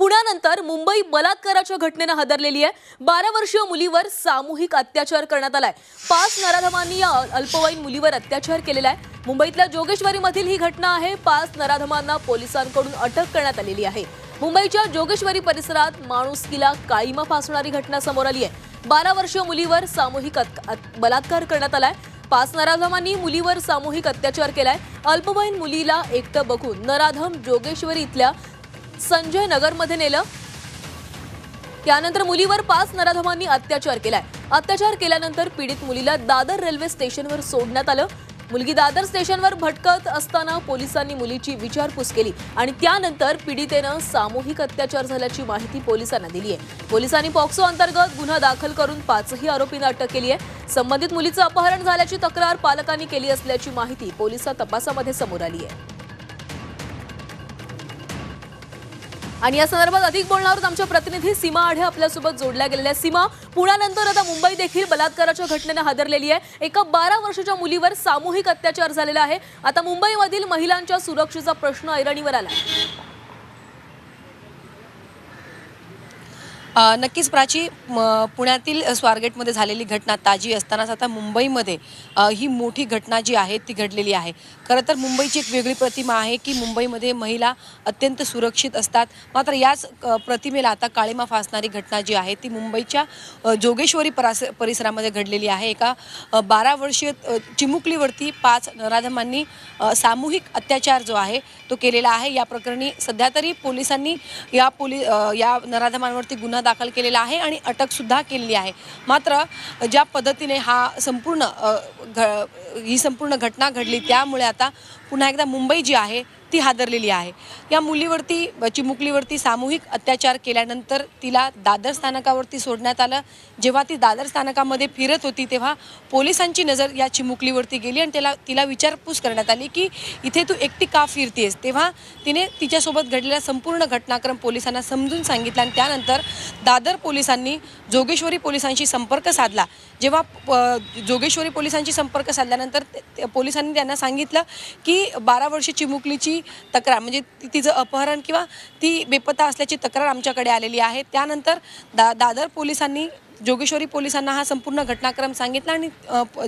पुण्यानंतर मुंबई बलात्काराच्या घटनेनं हादरलेली आहे. बारा वर्षीय मुलीवर सामूहिक अत्याचार करण्यात आलाय. पाच नराधमांनी या अल्पवयीन मुलीवर अत्याचार केलेला आहे. मुंबईतल्या जोगेश्वरीमधील ही घटना आहे. पाच नराधमांना पोलिसांकडून अटक करण्यात आलेली आहे. मुंबईच्या जोगेश्वरी परिसरात माणुसकीला काळीमा फासणारी घटना समोर आली आहे. बारा वर्षीय मुलीवर सामूहिक बलात्कार करण्यात आलाय. पाच नराधमांनी मुलीवर सामूहिक अत्याचार केलाय. अल्पवयीन मुलीला एकटं बघून नराधम जोगेश्वरी इथल्या संजय नगरमध्ये नेलं. त्यानंतर मुलीवर पाच नराधमांनी अत्याचार केलाय. अत्याचार केल्यानंतर पीडित मुलीला दादर रेल्वे स्टेशनवर सोडण्यात आलं. मुलगी दादर स्टेशनवर भटकत असताना पोलिसांनी मुलीची विचारपूस केली आणि त्यानंतर पीडितेनं सामूहिक अत्याचार झाल्याची माहिती पोलिसांना दिली आहे पोलिसांनी पॉक्सो अंतर्गत गुन्हा दाखल करून पाचही आरोपींना अटक केली आहे संबंधित मुलीचं अपहरण झाल्याची तक्रार पालकांनी केली असल्याची माहिती पोलिसा तपासामध्ये समोर आली आहे आणि या संदर्भात अधिक बोलणार आहोत आमच्या प्रतिनिधी सीमा आढे आपल्यासोबत जोडल्या गेलेल्या सीमा पुण्यानंतर आता मुंबई देखील बलात्काराच्या घटनेनं हादरलेली आहे. एका बारा वर्षाच्या मुलीवर सामूहिक अत्याचार झालेला आहे. आता मुंबईमधील महिलांच्या सुरक्षेचा प्रश्न ऐरणीवर आला. नक्कीच प्राची म, पुण्यातील स्वारगेटमध्ये झालेली घटना ताजी असतानाच आता मुंबईमध्ये ही मोठी घटना जी आहे ती घडलेली आहे. खरं तर मुंबईची एक वेगळी प्रतिमा आहे की मुंबईमध्ये महिला अत्यंत सुरक्षित असतात. मात्र याच प्रतिमेला आता काळीमा फासणारी घटना जी आहे ती मुंबईच्या जोगेश्वरी परास परिसरामध्ये घडलेली आहे. एका बारा वर्षीय चिमुकलीवरती पाच नराधमांनी सामूहिक अत्याचार जो आहे तो केलेला आहे. या प्रकरणी सध्या तरी पोलिसांनी या पोली या नराधमांवरती गुन्हा दाखल केलेला आहे आणि अटकसुद्धा केलेली आहे. मात्र ज्या पद्धतीने हा संपूर्ण घ ही संपूर्ण घटना घडली त्यामुळे आता पुन्हा एकदा मुंबई जी आहे ती हादरलेली आहे. या मुलीवरती चिमुकलीवरती सामूहिक अत्याचार केल्यानंतर तिला दादर स्थानकावरती सोडण्यात आलं. जेव्हा ती दादर स्थानकामध्ये फिरत होती तेव्हा पोलिसांची नजर या चिमुकलीवरती गेली आणि त्याला तिला विचारपूस करण्यात आली की इथे तू एकटी का फिरतेस तेव्हा तिने तिच्यासोबत घडलेला संपूर्ण घटनाक्रम पोलिसांना समजून सांगितला आणि त्यानंतर दादर पोलिसांनी जोगेश्वरी पोलिसांशी संपर्क साधला. जेव्हा प- जोगेश्वरी पोलिसांशी संपर्क साधल्यानंतर पोलिसांनी त्यांना सांगितलं की बारा वर्षी चिमुकलीची तक्रार म्हणजे तिचं अपहरण किंवा ती बेपत्ता असल्याची तक्रार आमच्याकडे आलेली आहे. त्यानंतर दा दादर पोलिसांनी जोगेश्वरी पोलिसांना हा संपूर्ण घटनाक्रम सांगितला आणि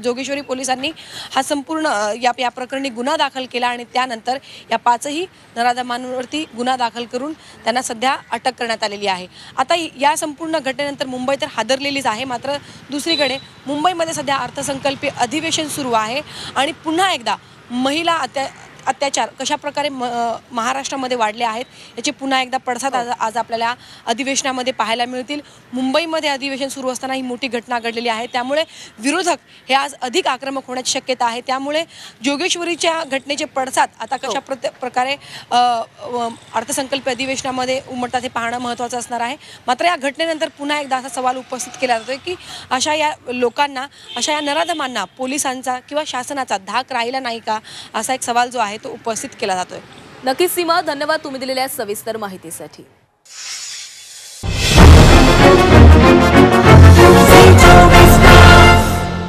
जोगेश्वरी पोलिसांनी हा संपूर्ण या या प्रकरणी गुन्हा दाखल केला आणि त्यानंतर या पाचही नराधमांवरती गुन्हा दाखल करून त्यांना सध्या अटक करण्यात आलेली आहे. आता या संपूर्ण घटनेनंतर मुंबई तर हादरलेलीच आहे मात्र दुसरीकडे मुंबईमध्ये सध्या अर्थसंकल्पीय अधिवेशन सुरू आहे आणि पुन्हा एकदा महिला अत्या अत्याचार कशा प्रकारे म महाराष्ट्रामध्ये वाढले आहेत याचे पुन्हा एकदा पडसाद आज आज आपल्याला अधिवेशनामध्ये पाहायला मिळतील. मुंबईमध्ये अधिवेशन सुरू असताना ही मोठी घटना घडलेली आहे. त्यामुळे विरोधक हे आज अधिक आक्रमक होण्याची शक्यता आहे. त्यामुळे जोगेश्वरीच्या घटनेचे पडसाद आता कशा प्रत प्रकारे अ, अ, अर्थसंकल्पीय अधिवेशनामध्ये उमटतात हे पाहणं महत्त्वाचं असणार आहे. मात्र या घटनेनंतर पुन्हा एकदा असा सवाल उपस्थित केला जातोय की अशा या लोकांना अशा या नराधमांना पोलिसांचा किंवा शासनाचा धाक राहिला नाही का? असा एक सवाल जो आहे तो उपस्थित केला जातोय. नक्कीच सीमा धन्यवाद तुम्ही दिलेल्या सविस्तर माहितीसाठी.